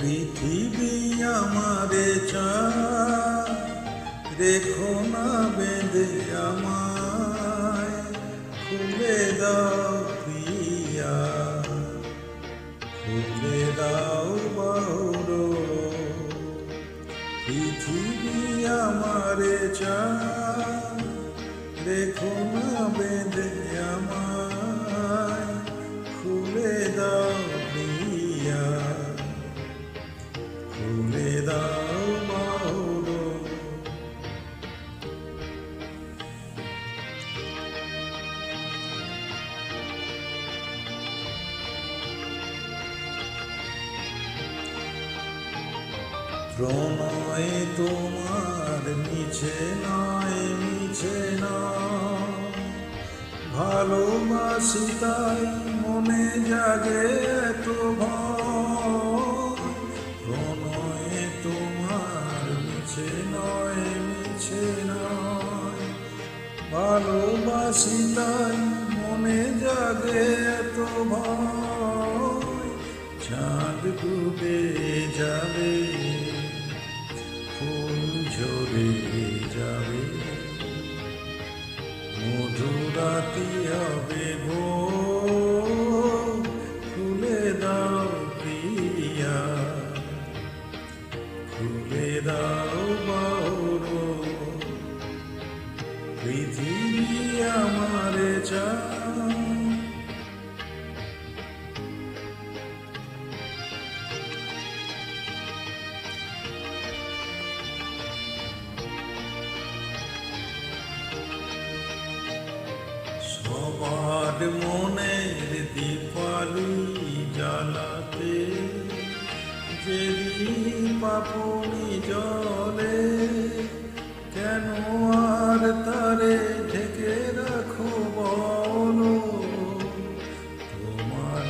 পৃথিবী আমারে চা রেখো না বেঁধে আমায়। খুলে দাও প্রিয়া। খুলে দাও বাউর পৃথিবী আমারে চা রেখো না বেঁধে আমায়। প্রণয় তোমার মিছে নয় মিছে নয়। ভালোবাসি তাই মনে জাগে এত প্রণয় তোমার মিছে নয় মিছে নয়। ভালোবাসি তাই মনে জাগে এত ভয়। চাঁদ ডুবে ফুল ঝরে যাবে। মধুরাতি হবে গো। খুলে দাও প্রিয়া। খুলে দাও বাউর পৃথিবী আমারে চা তোমার মনের দীপালি জ্বালাতে যে পাপুনি জলে, কেন আর তারে ঢেকে রাখো বলো? তোমার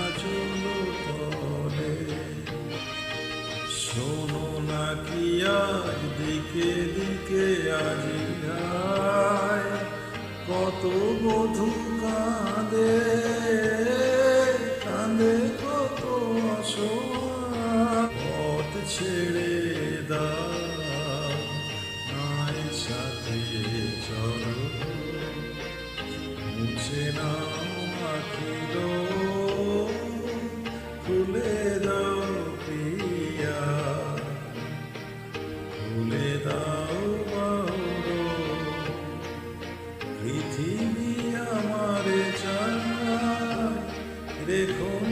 আচল তলে শোনো না কি আর দিকে দিকে আজিরা কত বধু কাঁদে কাঁদে Ver